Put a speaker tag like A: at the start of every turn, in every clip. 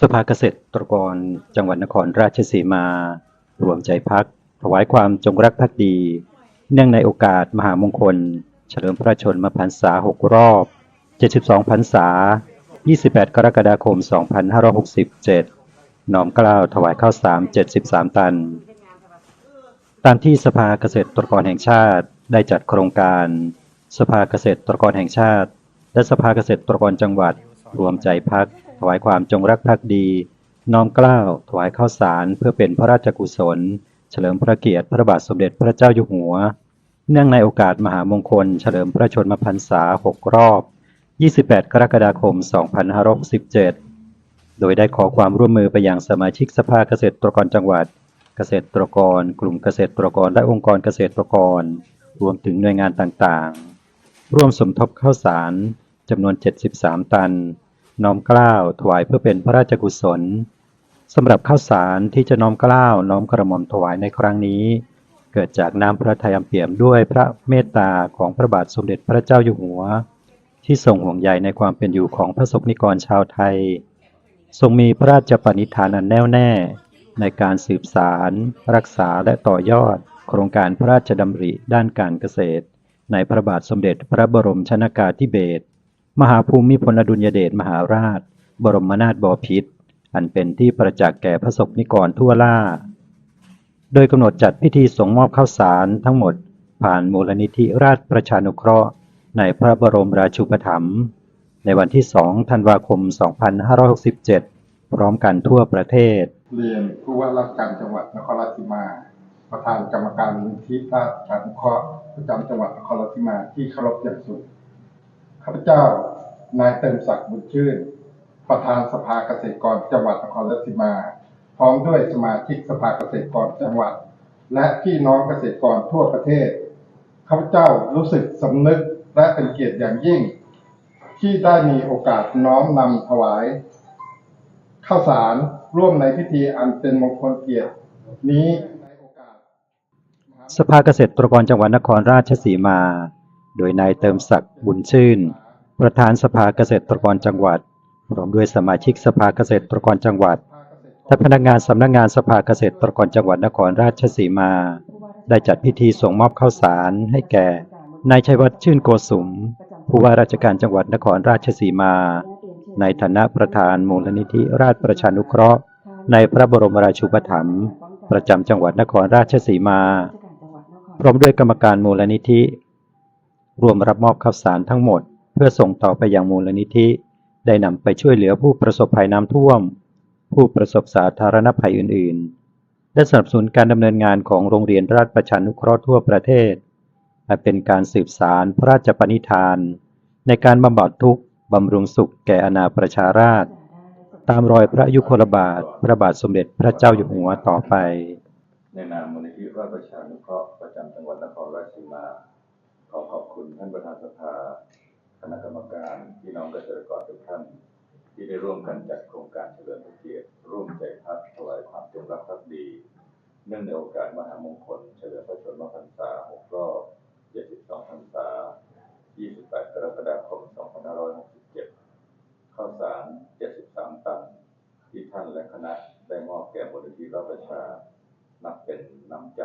A: สภาเกษตรกรจังหวัดนครราชสีมา รวมใจพัก ถวายความจงรักภักดี เนื่องในโอกาสมหามงคล เฉลิมพระชนมพรรษา 6 รอบ 72 พรรษา 28 กรกฎาคม 2567 น้อมเกล้าวถวายข้าวสาม 73 ตัน ตามที่สภาเกษตรกรแห่งชาติได้จัดโครงการ สภาเกษตรกรแห่งชาติ และสภาเกษตรกรจังหวัด รวมใจพัก ถวายความจงรักภักดี น้อมเกล้าวถวายข้าวสารเพื่อเป็นพระราชกุศล เฉลิมพระเกียรติพระบาทสมเด็จพระเจ้าอยู่หัว เนื่องในโอกาสมหามงคล เฉลิมพระชนมพรรษา 6 รอบ 28 กรกฎาคม 2567 โดยได้ขอความร่วมมือไปอยังสมาชิกสภาเกษตรกรจังหวัด เกษตรกร กลุ่มเกษตรกรและองค์กรเกษตรกร รวมถึงหน่วยงานต่างๆ ร่วมสมทบข้าวสารจำนวน 73 ตัน น้อมกล้าวถวายเพื่อเป็นพระราชกุศลสำหรับข้าวสารที่จะน้อมกล้าวน้อมกระหม่อมถวายในครั้งนี้ เกิดจากน้ำพระทัยอันเปี่ยมด้วยพระเมตตาของพระบาทสมเด็จพระเจ้าอยู่หัว ที่ทรงห่วงใยในความเป็นอยู่ของพระสงฆ์นิกรชาวไทย ทรงมีพระราชปณิธานอันแน่วแน่ ในการสืบสาร รักษาและต่อยอด โครงการพระราชดำริด้านการเกษตร ในพระบาทสมเด็จพระบรมชนากาธิเบศร มหาภูมิพลอดุลยเดชมหาราช บรมนาถบพิตรอันเป็นที่ประจักษ์แก่พระสงฆ์นิกรทั่วล่า โดยกำหนดจัดพิธีส่งมอบข้าวสารทั้งหมด ผ่านมูลนิธิราชประชานุเคราะห์ ในพระบรมราชูปถัมภ์ในวันที่ 2 ธันวาคม 2567 พร้อมกันทั่วประเทศ
B: เรียนผู้ว่าราชการจังหวัดนครราชสีมา ประธานกรรมการมูลที่ราชกานุเคราะห์ประจำจังหวัดนครราชสีมาที่เคารพอย่างสูง ข้าพเจ้า นายเติมศักดิ์บุญชื่น ประธานสภาเกษตรกรจังหวัดนครราชสีมา พร้อมด้วยสมาชิกสภาเกษตรกรจังหวัด และพี่น้องเกษตรกรทั่วประเทศ ข้าพเจ้ารู้สึกสำนึกและเป็นเกียรติอย่างยิ่ง ที่ได้มีโอกาสน้อมนำถวาย ข้าวสารร่วมในพิธีอันเป็นมงคลเกียรตินี้ส
A: ภาเกษตรกรจังหวัดนครราชสีมา โดยนายเติมศักดิ์บุญชื่น ประธานสภาเกษตรกรจังหวัดพร้อมด้วยสมาชิกสภาเกษตรกรจังหวัดและพนักงานสำนักงานสภาเกษตรกรจังหวัดนครราชสีมา ได้จัดพิธีส่งมอบข้าวสารให้แก่นายชัยวัฒน์ชื่นโกสุม ผู้ว่าราชการจังหวัดนครราชสีมา ในฐานะประธานมูลนิธิราชประชานุเคราะห์ ในพระบรมราชูปถัมภ์ประจำจังหวัดนครราชสีมา พร้อมด้วยกรรมการมูลนิธิ รวมรับมอบข้าวสารทั้งหมด เพื่อส่งต่อไปยังมูลนิธิ ได้นำไปช่วยเหลือผู้ประสบภัยน้ำท่วม ผู้ประสบสาธารณภัยอื่นๆ และสนับสนุนการดำเนินงานของโรงเรียนราชประชานุเคราะห์ทั่วประเทศและเป็นการสืบสารพระราชปณิธาน ในการบำบัดทุกข์บำรุงสุขแก่อาณาประชาราษฎร์ตามรอยพระยุคลบาท พระบาทสมเด็จพระเจ้าอยู่หัวต่อไป
C: ในนามมูลนิธิราชประชานุเคราะห์ประจำจังหวัดนครราชสีมา ขอบคุณท่านประธานสภา คณะกรรมการพี่น้องเกษตรกรทุกท่านที่ได้ร่วมกันจัดโครงการเฉลิมพระเกียรติร่วมใจพักถวายความจงรักภักดี เนื่องในโอกาสมหามงคล เฉลิมพระชนมพรรษา6รอบ 72พรรษา 28 กรกฎาคม 2567 ข้าวสาร 73 ตัน ที่ท่านและคณะได้มอบแก่มูลนิธิราประชา นับเป็นน้ำใจ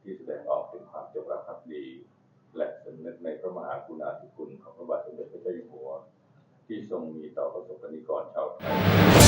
C: ที่แสดงออกถึงความจงรักภักดี และสำนึกในพระมหากรุณาธิคุณของพระบาทสมเด็จพระเจ้าอยู่หัว ที่ทรงมีต่อประสบกรณิกรชาวไทย